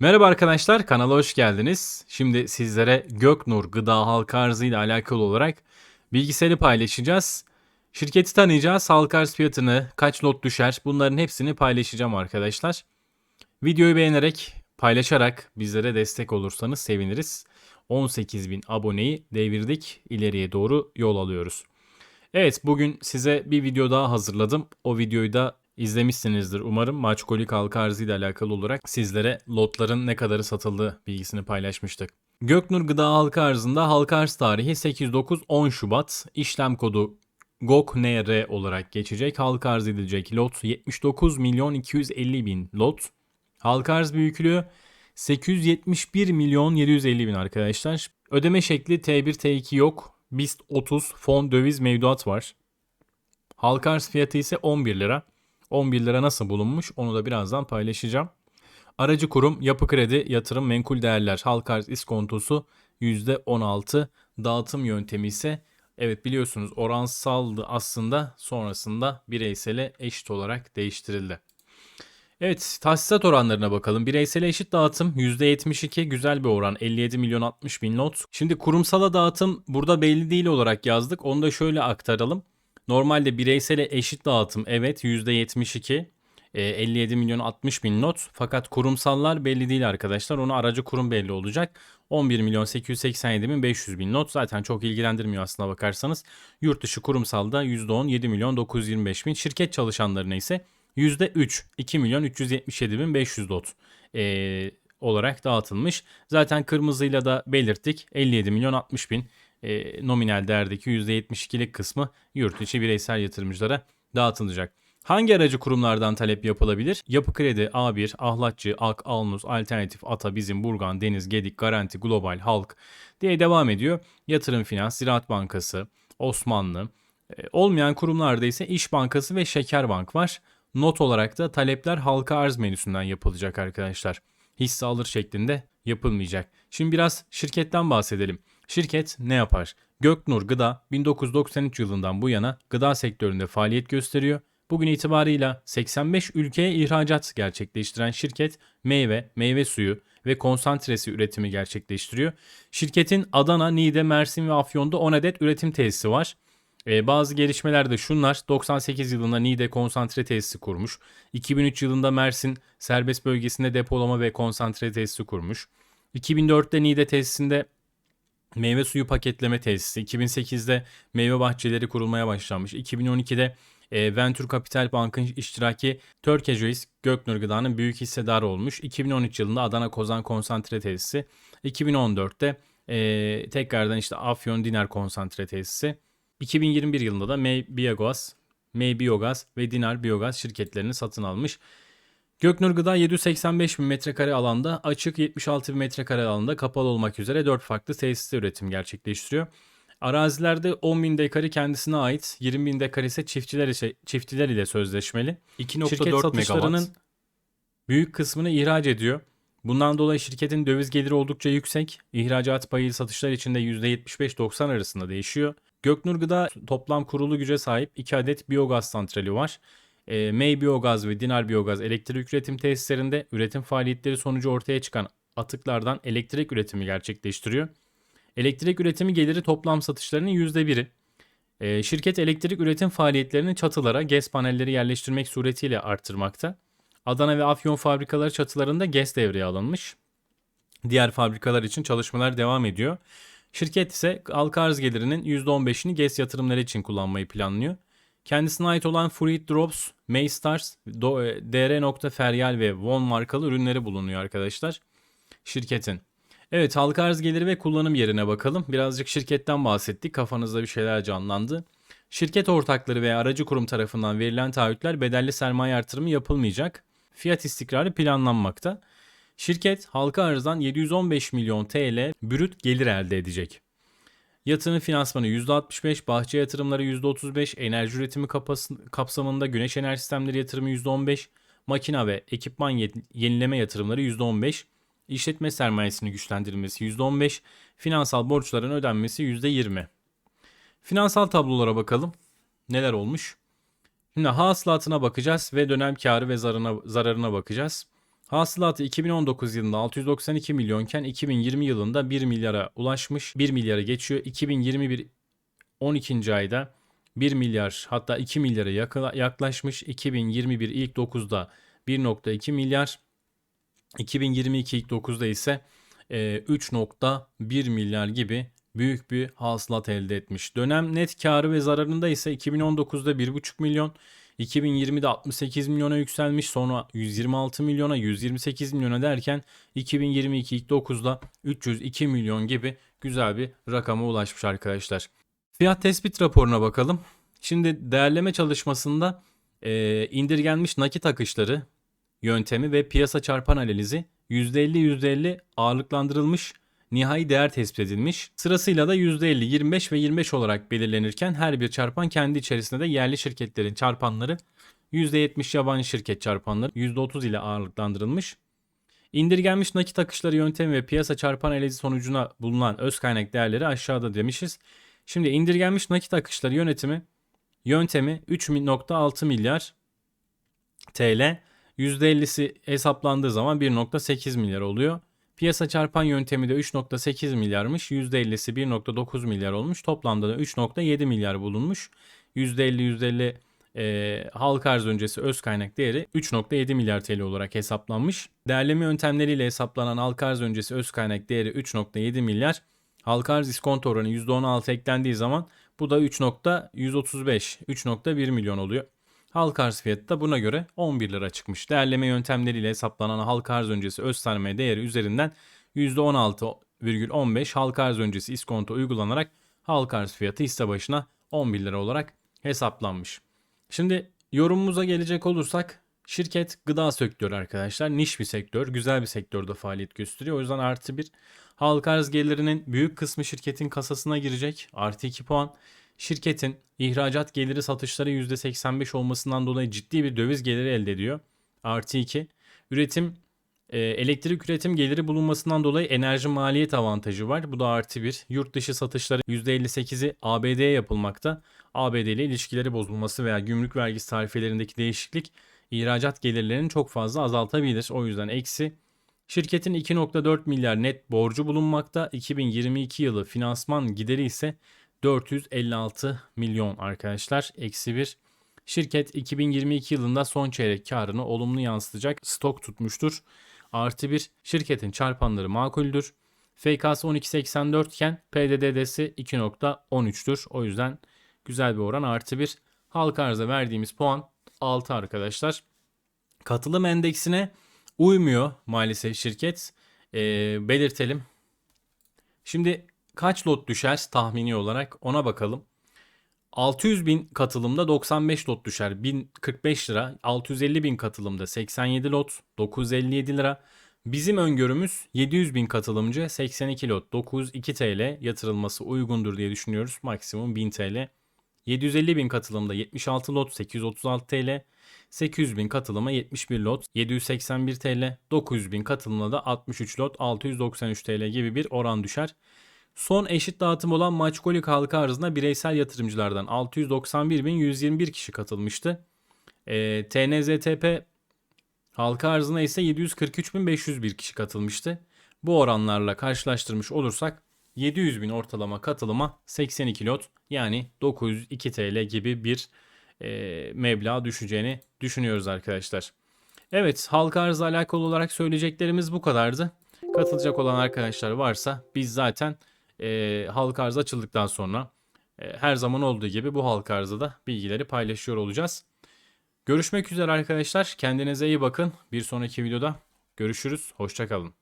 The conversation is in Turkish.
Merhaba arkadaşlar, kanala hoş geldiniz. Şimdi sizlere Göknur Gıda Halka Arzı ile alakalı olarak bilgisayarı paylaşacağız. Şirketi tanıyacağız, halka arz fiyatını, kaç lot düşer bunların hepsini paylaşacağım arkadaşlar. Videoyu beğenerek, paylaşarak bizlere destek olursanız seviniriz. 18.000 aboneyi devirdik, ileriye doğru yol alıyoruz. Evet bugün size bir video daha hazırladım. O videoyu da izlemişsinizdir umarım. Maçkolik halka arzı ile alakalı olarak sizlere lotların ne kadarı satıldığı bilgisini paylaşmıştık. Göknur Gıda Halka Arzı'nda halka arz tarihi 8-9-10 Şubat. İşlem kodu GOKNR olarak geçecek. Halka arz edilecek lot 79 milyon 250 bin lot. Halka arz büyüklüğü 871 milyon 750 bin arkadaşlar. Ödeme şekli T1 T2 yok. BIST 30 fon döviz mevduat var. Halka arz fiyatı ise 11 lira. 11 lira nasıl bulunmuş onu da birazdan paylaşacağım. Aracı kurum Yapı Kredi Yatırım Menkul Değerler halka arz iskontosu %16. Dağıtım yöntemi ise evet biliyorsunuz oransaldı aslında sonrasında bireysele eşit olarak değiştirildi. Evet tahsisat oranlarına bakalım. Bireysel eşit dağıtım %72 güzel bir oran 57 milyon 60 bin not. Şimdi kurumsala dağıtım burada belli değil olarak yazdık. Onu da şöyle aktaralım. Normalde bireysele eşit dağıtım evet %72 e, 57 milyon 60 bin not. Fakat kurumsallar belli değil arkadaşlar. Onu aracı kurum belli olacak. 11 milyon 887 bin 500 bin not. Zaten çok ilgilendirmiyor aslına bakarsanız. Yurt dışı kurumsalda %10 7 milyon 925 bin şirket çalışanlarına ise %3 2 milyon 377 bin 500 lot e, olarak dağıtılmış. Zaten kırmızıyla da belirttik 57 milyon 60 bin e, nominal değerdeki %72'lik kısmı yurt içi bireysel yatırımcılara dağıtılacak. Hangi aracı kurumlardan talep yapılabilir? Yapı Kredi, A1, Ahlatçı, Ak, Alnus, Alternatif, Ata, Bizim, Burgan, Deniz, Gedik, Garanti, Global, Halk diye devam ediyor. Yatırım Finans, Ziraat Bankası, Osmanlı. E, olmayan kurumlarda ise İş Bankası ve Şeker Bank var. Not olarak da talepler halka arz menüsünden yapılacak arkadaşlar. Hisse alır şeklinde yapılmayacak. Şimdi biraz şirketten bahsedelim. Şirket ne yapar? Göknur Gıda 1993 yılından bu yana gıda sektöründe faaliyet gösteriyor. Bugün itibarıyla 85 ülkeye ihracat gerçekleştiren şirket meyve, meyve suyu ve konsantresi üretimi gerçekleştiriyor. Şirketin Adana, Niğde, Mersin ve Afyon'da 10 adet üretim tesisi var. Ee, bazı gelişmeler de şunlar. 98 yılında Niğde konsantre tesisi kurmuş. 2003 yılında Mersin serbest bölgesinde depolama ve konsantre tesisi kurmuş. 2004'te Niğde tesisinde meyve suyu paketleme tesisi. 2008'de meyve bahçeleri kurulmaya başlanmış. 2012'de e, Venture Capital Bank'ın iştiraki Turkish Göknur Gıda'nın büyük hissedarı olmuş. 2013 yılında Adana Kozan konsantre tesisi. 2014'te e, tekrardan işte Afyon Dinar konsantre tesisi. 2021 yılında da May Biogaz, May Biogaz ve Dinar Biogaz şirketlerini satın almış. Göknur Gıda 785 bin metrekare alanda, açık 76 bin metrekare alanda kapalı olmak üzere 4 farklı tesiste üretim gerçekleştiriyor. Arazilerde 10 bin dekarı kendisine ait, 20 bin dekar ise çiftçiler, ise, çiftçiler ile sözleşmeli. 2.4 Şirket satışlarının büyük kısmını ihraç ediyor. Bundan dolayı şirketin döviz geliri oldukça yüksek. İhracat payı satışlar içinde %75-90 arasında değişiyor. Göknur Gıda toplam kurulu güce sahip 2 adet biyogaz santrali var. E, May Biyogaz ve Dinar Biyogaz elektrik üretim tesislerinde üretim faaliyetleri sonucu ortaya çıkan atıklardan elektrik üretimi gerçekleştiriyor. Elektrik üretimi geliri toplam satışlarının %1'i. E, şirket elektrik üretim faaliyetlerini çatılara GES panelleri yerleştirmek suretiyle arttırmakta. Adana ve Afyon fabrikaları çatılarında GES devreye alınmış. Diğer fabrikalar için çalışmalar devam ediyor. Şirket ise halka arz gelirinin %15'ini GES yatırımları için kullanmayı planlıyor. Kendisine ait olan Fruit Drops, Maystars, DR.Feryal ve Von markalı ürünleri bulunuyor arkadaşlar. Şirketin. Evet halka arz geliri ve kullanım yerine bakalım. Birazcık şirketten bahsettik. Kafanızda bir şeyler canlandı. Şirket ortakları veya aracı kurum tarafından verilen taahhütler bedelli sermaye artırımı yapılmayacak. Fiyat istikrarı planlanmakta. Şirket halka arzdan 715 milyon TL brüt gelir elde edecek. Yatırım finansmanı %65, bahçe yatırımları %35, enerji üretimi kapsamında güneş enerji sistemleri yatırımı %15, makina ve ekipman yenileme yatırımları %15, işletme sermayesini güçlendirilmesi %15, finansal borçların ödenmesi %20. Finansal tablolara bakalım. Neler olmuş? Şimdi hasılatına bakacağız ve dönem karı ve zarına, zararına bakacağız. Hasılatı 2019 yılında 692 milyonken 2020 yılında 1 milyara ulaşmış. 1 milyara geçiyor. 2021 12. ayda 1 milyar hatta 2 milyara yakla- yaklaşmış. 2021 ilk 9'da 1.2 milyar. 2022 ilk 9'da ise e, 3.1 milyar gibi büyük bir hasılat elde etmiş. Dönem net karı ve zararında ise 2019'da 1.5 milyon, 2020'de 68 milyona yükselmiş, sonra 126 milyona, 128 milyona derken 2022 ilk 9'da 302 milyon gibi güzel bir rakama ulaşmış arkadaşlar. Fiyat tespit raporuna bakalım. Şimdi değerleme çalışmasında e, indirgenmiş nakit akışları yöntemi ve piyasa çarpan analizi %50 %50 ağırlıklandırılmış nihai değer tespit edilmiş. Sırasıyla da %50, 25 ve 25 olarak belirlenirken her bir çarpan kendi içerisinde de yerli şirketlerin çarpanları %70 yabancı şirket çarpanları %30 ile ağırlıklandırılmış. İndirgenmiş nakit akışları yöntemi ve piyasa çarpan analizi sonucuna bulunan öz kaynak değerleri aşağıda demişiz. Şimdi indirgenmiş nakit akışları yönetimi yöntemi 3.6 milyar TL %50'si hesaplandığı zaman 1.8 milyar oluyor. Piyasa çarpan yöntemi de 3.8 milyarmış. %50'si 1.9 milyar olmuş. Toplamda da 3.7 milyar bulunmuş. %50 %50 e, halka arz öncesi öz kaynak değeri 3.7 milyar TL olarak hesaplanmış. Değerleme yöntemleriyle hesaplanan halka arz öncesi öz kaynak değeri 3.7 milyar. Halka arz iskonto oranı %16 eklendiği zaman bu da 3.135, 3.1 milyon oluyor. Halka arz fiyatı da buna göre 11 lira çıkmış. Değerleme yöntemleriyle hesaplanan halka arz öncesi öz sermaye değeri üzerinden %16,15 halka arz öncesi iskonto uygulanarak halka arz fiyatı hisse başına 11 lira olarak hesaplanmış. Şimdi yorumumuza gelecek olursak şirket gıda sektörü arkadaşlar. Niş bir sektör, güzel bir sektörde faaliyet gösteriyor. O yüzden artı bir halka arz gelirinin büyük kısmı şirketin kasasına girecek. Artı 2 puan. Şirketin ihracat geliri satışları %85 olmasından dolayı ciddi bir döviz geliri elde ediyor. Artı 2. Üretim e, elektrik üretim geliri bulunmasından dolayı enerji maliyet avantajı var. Bu da artı bir. Yurt dışı satışları %58'i ABD'ye yapılmakta. ABD ile ilişkileri bozulması veya gümrük vergisi tarifelerindeki değişiklik ihracat gelirlerini çok fazla azaltabilir. O yüzden eksi. Şirketin 2.4 milyar net borcu bulunmakta. 2022 yılı finansman gideri ise 456 milyon arkadaşlar. Eksi bir. Şirket 2022 yılında son çeyrek karını olumlu yansıtacak stok tutmuştur. Artı bir şirketin çarpanları makuldür. FK'sı 12.84 iken PDD'si 2.13'tür. O yüzden güzel bir oran artı bir. Halka arza verdiğimiz puan 6 arkadaşlar. Katılım endeksine uymuyor maalesef şirket. Ee, belirtelim. Şimdi kaç lot düşer tahmini olarak ona bakalım. 600 bin katılımda 95 lot düşer. 1045 lira. 650 bin katılımda 87 lot. 957 lira. Bizim öngörümüz 700 bin katılımcı 82 lot 902 TL yatırılması uygundur diye düşünüyoruz. Maksimum 1000 TL. 750 bin katılımda 76 lot 836 TL. 800 bin katılıma 71 lot 781 TL. 900 bin katılımda da 63 lot 693 TL gibi bir oran düşer. Son eşit dağıtım olan Maçkolik halka arzına bireysel yatırımcılardan 691.121 kişi katılmıştı. E, TNZTP halka arzına ise 743.501 kişi katılmıştı. Bu oranlarla karşılaştırmış olursak 700 bin ortalama katılıma 82 lot yani 902 TL gibi bir e, meblağ düşeceğini düşünüyoruz arkadaşlar. Evet halka arzla alakalı olarak söyleyeceklerimiz bu kadardı. Katılacak olan arkadaşlar varsa biz zaten e, halka arz açıldıktan sonra e, her zaman olduğu gibi bu halka arzda da bilgileri paylaşıyor olacağız. Görüşmek üzere arkadaşlar. Kendinize iyi bakın. Bir sonraki videoda görüşürüz. Hoşçakalın.